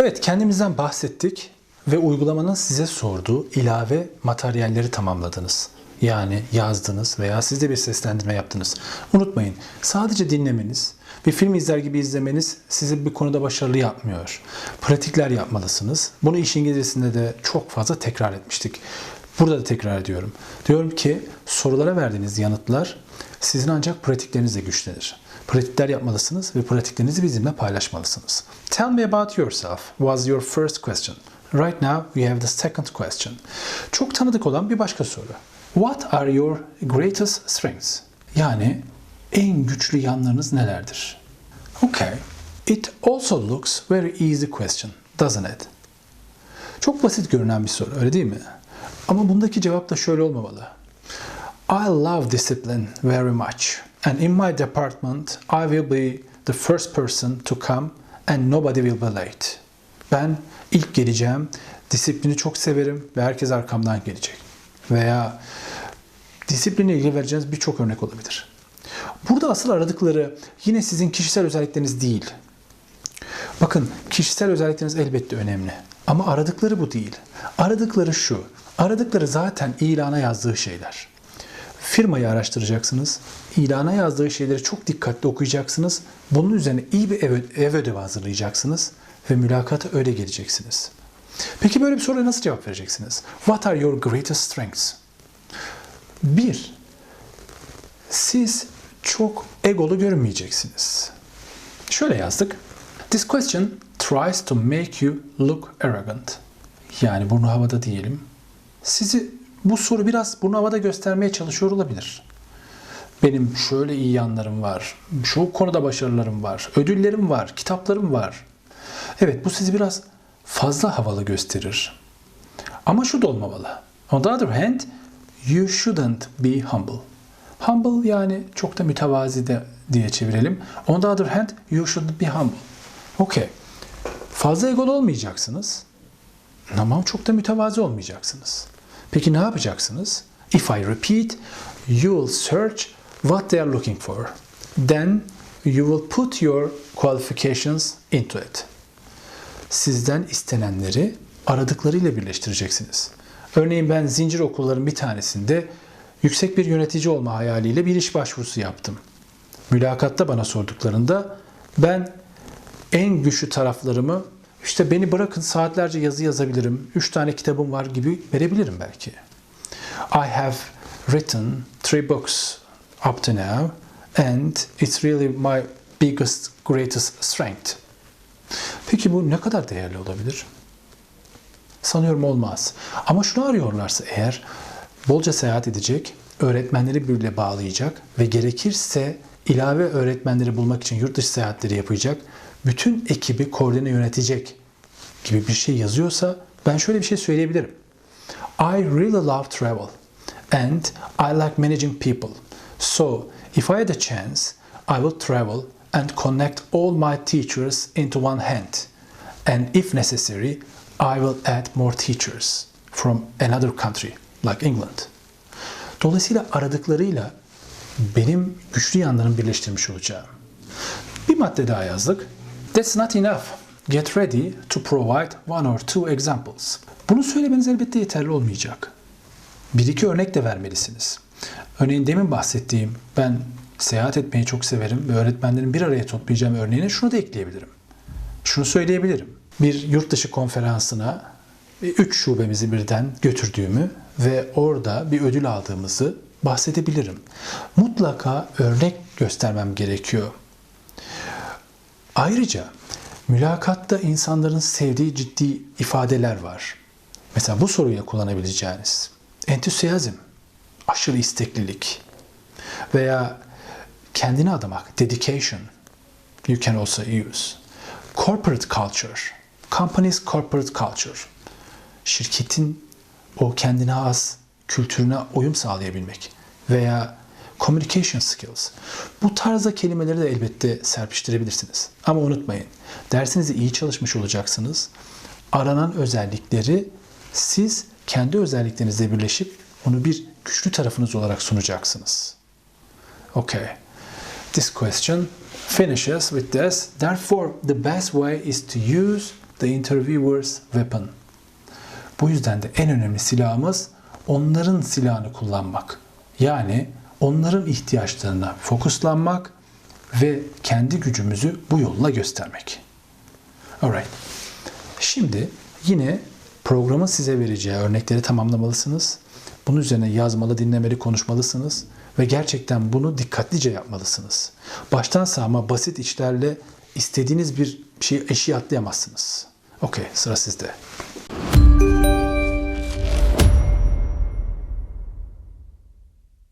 Evet kendimizden bahsettik ve uygulamanın size sorduğu ilave materyalleri tamamladınız. Yani yazdınız veya siz de bir seslendirme yaptınız. Unutmayın sadece dinlemeniz, bir film izler gibi izlemeniz sizi bir konuda başarılı yapmıyor. Pratikler yapmalısınız. Bunu iş İngilizcesinde de çok fazla tekrar etmiştik. Burada da tekrar ediyorum. Diyorum ki sorulara verdiğiniz yanıtlar sizin ancak pratiklerinizle güçlenir. Pratikler yapmalısınız ve pratiklerinizi bizimle paylaşmalısınız. Tell me about yourself was your first question. Right now we have the second question. Çok tanıdık olan bir başka soru. What are your greatest strengths? Yani en güçlü yanlarınız nelerdir? Okay. It also looks very easy question, doesn't it? Çok basit görünen bir soru, öyle değil mi? Ama bundaki cevap da şöyle olmamalı. I love discipline very much. And in my department, I will be the first person to come and nobody will be late. Ben ilk geleceğim, disiplini çok severim ve herkes arkamdan gelecek. Veya disiplinle ilgili vereceğiniz birçok örnek olabilir. Burada asıl aradıkları yine sizin kişisel özellikleriniz değil. Bakın kişisel özellikleriniz elbette önemli. Ama aradıkları bu değil. Aradıkları şu. Aradıkları zaten ilana yazdığı şeyler. Firmayı araştıracaksınız. İlana yazdığı şeyleri çok dikkatli okuyacaksınız. Bunun üzerine iyi bir ev, ev ödevi hazırlayacaksınız ve mülakata öyle geleceksiniz. Peki böyle bir soruya nasıl cevap vereceksiniz? What are your greatest strengths? Bir, siz çok egolu görünmeyeceksiniz. Şöyle yazdık. This question tries to make you look arrogant. Yani burnu havada diyelim. Sizi bu soru biraz burnu havada göstermeye çalışıyor olabilir. Benim şöyle iyi yanlarım var. Şu konuda başarılarım var. Ödüllerim var. Kitaplarım var. Evet bu sizi biraz fazla havalı gösterir. Ama şu da olmamalı. On the other hand, you shouldn't be humble. Humble yani çok da mütevazi de diye çevirelim. On the other hand, you shouldn't be humble. Okay. Fazla egolu olmayacaksınız. Ama çok da mütevazi olmayacaksınız. Peki ne yapacaksınız? If I repeat, you will search what they are looking for. Then you will put your qualifications into it. Sizden istenenleri aradıklarıyla birleştireceksiniz. Örneğin ben zincir okulların bir tanesinde yüksek bir yönetici olma hayaliyle bir iş başvurusu yaptım. Mülakatta bana sorduklarında ben en güçlü taraflarımı işte beni bırakın saatlerce yazı yazabilirim, üç tane kitabım var gibi verebilirim belki. I have written three books up to now and it's really my biggest, greatest strength. Peki bu ne kadar değerli olabilir? Sanıyorum olmaz. Ama şunu arıyorlarsa eğer bolca seyahat edecek, öğretmenleri birbirine bağlayacak ve gerekirse ilave öğretmenleri bulmak için yurt dışı seyahatleri yapacak, bütün ekibi koordine yönetecek gibi bir şey yazıyorsa ben şöyle bir şey söyleyebilirim. I really love travel and I like managing people. So if I had a chance, I will travel and connect all my teachers into one hand. And if necessary, I will add more teachers from another country like England. Dolayısıyla aradıklarıyla benim güçlü yanlarımı birleştirmiş olacağım. Bir madde daha yazdık. That's not enough. Get ready to provide one or two examples. Bunu söylemeniz elbette yeterli olmayacak. Bir iki örnek de vermelisiniz. Örneğin demin bahsettiğim ben seyahat etmeyi çok severim ve öğretmenlerin bir araya toplayacağım örneğine şunu da ekleyebilirim. Şunu söyleyebilirim. Bir yurt dışı konferansına üç şubemizi birden götürdüğümü ve orada bir ödül aldığımızı bahsedebilirim. Mutlaka örnek göstermem gerekiyor. Ayrıca mülakatta insanların sevdiği ciddi ifadeler var. Mesela bu soruya kullanabileceğiniz entüsiyazm, aşırı isteklilik veya kendini adamak, dedication, you can also use. Corporate culture, company's corporate culture, şirketin o kendine has kültürüne uyum sağlayabilmek veya communication skills. Bu tarzda kelimeleri de elbette serpiştirebilirsiniz. Ama unutmayın, dersinizi iyi çalışmış olacaksınız. Aranan özellikleri siz kendi özelliklerinizle birleşip onu bir güçlü tarafınız olarak sunacaksınız. Okay. This question finishes with this. Therefore, the best way is to use the interviewer's weapon. Bu yüzden de en önemli silahımız onların silahını kullanmak. Yani onların ihtiyaçlarına fokuslanmak ve kendi gücümüzü bu yolla göstermek. Alright. Şimdi yine programın size vereceği örnekleri tamamlamalısınız. Bunun üzerine yazmalı, dinlemeli, konuşmalısınız ve gerçekten bunu dikkatlice yapmalısınız. Baştan sağma basit işlerle istediğiniz bir şey eşiği atlayamazsınız. Okey, sıra sizde.